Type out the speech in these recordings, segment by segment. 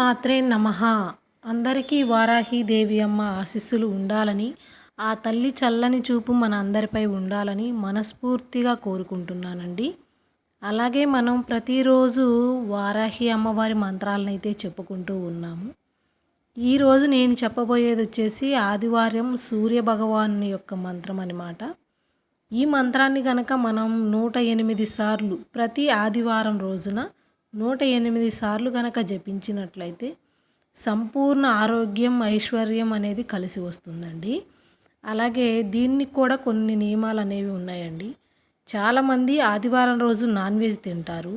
మాత్రే నమ. అందరికీ వారాహిదేవి అమ్మ ఆశీస్సులు ఉండాలని ఆ తల్లి చల్లని చూపు మన అందరిపై ఉండాలని మనస్ఫూర్తిగా కోరుకుంటున్నానండి. అలాగే మనం ప్రతిరోజు వారాహి అమ్మవారి మంత్రాలను అయితే చెప్పుకుంటూ ఉన్నాము. ఈరోజు నేను చెప్పబోయేది వచ్చేసి ఆదివారం సూర్య భగవాను యొక్క మంత్రం అనమాట ఈ మంత్రాన్ని కనుక మనం నూట ఎనిమిది సార్లు ప్రతి ఆదివారం రోజున నూట ఎనిమిది సార్లు కనుక జపించినట్లయితే సంపూర్ణ ఆరోగ్యం ఐశ్వర్యం అనేది కలిసి వస్తుందండి. అలాగే దీనికి కూడా కొన్ని నియమాలు అనేవి ఉన్నాయండి. చాలామంది ఆదివారం రోజు నాన్ వెజ్ తింటారు.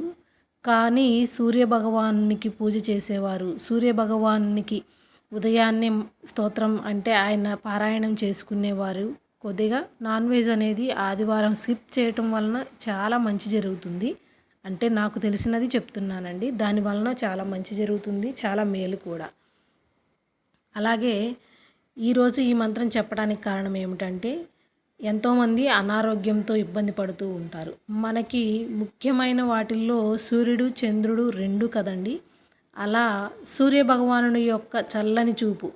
కానీ సూర్యభగవానునికి పూజ చేసేవారు సూర్యభగవానునికి ఉదయాన్నే స్తోత్రం అంటే ఆయన పారాయణం చేసుకునేవారు. కొద్దిగా నాన్ వెజ్ అనేది ఆదివారం స్కిప్ చేయటం వలన చాలా మంచి జరుగుతుంది. అంటే నాకు తెలిసినది చెప్తున్నానండి. దాని వలన చాలా మంచి జరుగుతుంది చాలా మేలు కూడా. అలాగే ఈరోజు ఈ మంత్రం చెప్పడానికి కారణం ఏమిటంటే ఎంతోమంది అనారోగ్యంతో ఇబ్బంది పడుతూ ఉంటారు. మనకి ముఖ్యమైన వాటిల్లో సూర్యుడు చంద్రుడు రెండు కదండి. అలా సూర్య భగవానుని యొక్క చల్లని చూపు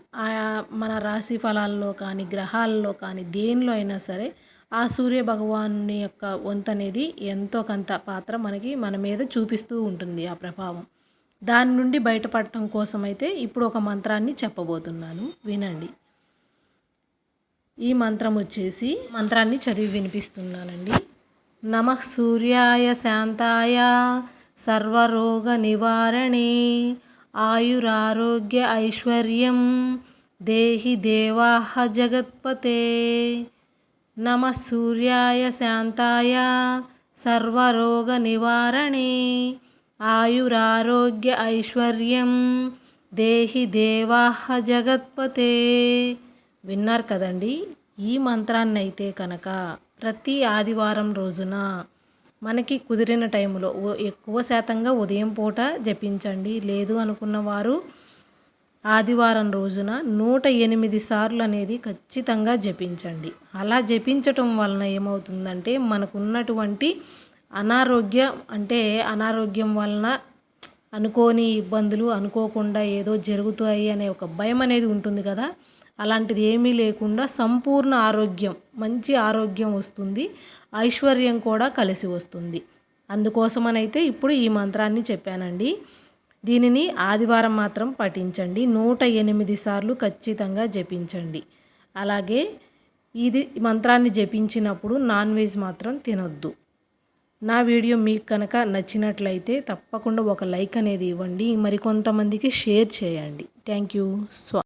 మన రాశి ఫలాల్లో కానీ గ్రహాల్లో కానీ దేనిలో అయినా సరే ఆ సూర్య భగవాను యొక్క వంతు అనేది ఎంతో కొంత పాత్ర మనకి మన మీద చూపిస్తూ ఉంటుంది ఆ ప్రభావం. దాని నుండి బయటపడటం కోసం అయితే ఇప్పుడు ఒక మంత్రాన్ని చెప్పబోతున్నాను. వినండి. ఈ మంత్రం వచ్చేసి మంత్రాన్ని చదివి వినిపిస్తున్నానండి. నమ సూర్యాయ శాంతాయ సర్వరోగ నివారణే ఆయురారోగ్య ఐశ్వర్యం దేహి దేవాహ జగత్పతే నమ సూర్యాయ శాంతాయ సర్వరోగ నివారణే. ఆయురారోగ్య ఐశ్వర్యం దేహి దేవాహ జగత్పతే. విన్నారు కదండి? ఈ మంత్రాన్ని అయితే కనుక ప్రతి ఆదివారం రోజున మనకి కుదిరిన టైంలో ఎక్కువ శాతంగా ఉదయం పూట జపించండి. లేదు అనుకున్న వారు ఆదివారం రోజున నూట ఎనిమిది సార్లు అనేది ఖచ్చితంగా జపించండి. అలా జపించటం వలన ఏమవుతుందంటే మనకున్నటువంటి అనారోగ్యం అంటే అనారోగ్యం వలన అనుకోని ఇబ్బందులు అనుకోకుండా ఏదో జరుగుతాయి అనే ఒక భయం అనేది ఉంటుంది కదా. అలాంటిది ఏమీ లేకుండా సంపూర్ణ ఆరోగ్యం మంచి ఆరోగ్యం వస్తుంది. ఐశ్వర్యం కూడా కలిసి వస్తుంది. అందుకోసమనైతే ఇప్పుడు ఈ మంత్రాన్ని చెప్పానండి. దీనిని ఆదివారం మాత్రం పఠించండి. నూట ఎనిమిది సార్లు ఖచ్చితంగా జపించండి. అలాగే ఇది మంత్రాన్ని జపించినప్పుడు నాన్ వెజ్ మాత్రం తినొద్దు. నా వీడియో మీకు కనుక నచ్చినట్లయితే తప్పకుండా ఒక లైక్ అనేది ఇవ్వండి. మరికొంతమందికి షేర్ చేయండి. Thank you. స్వా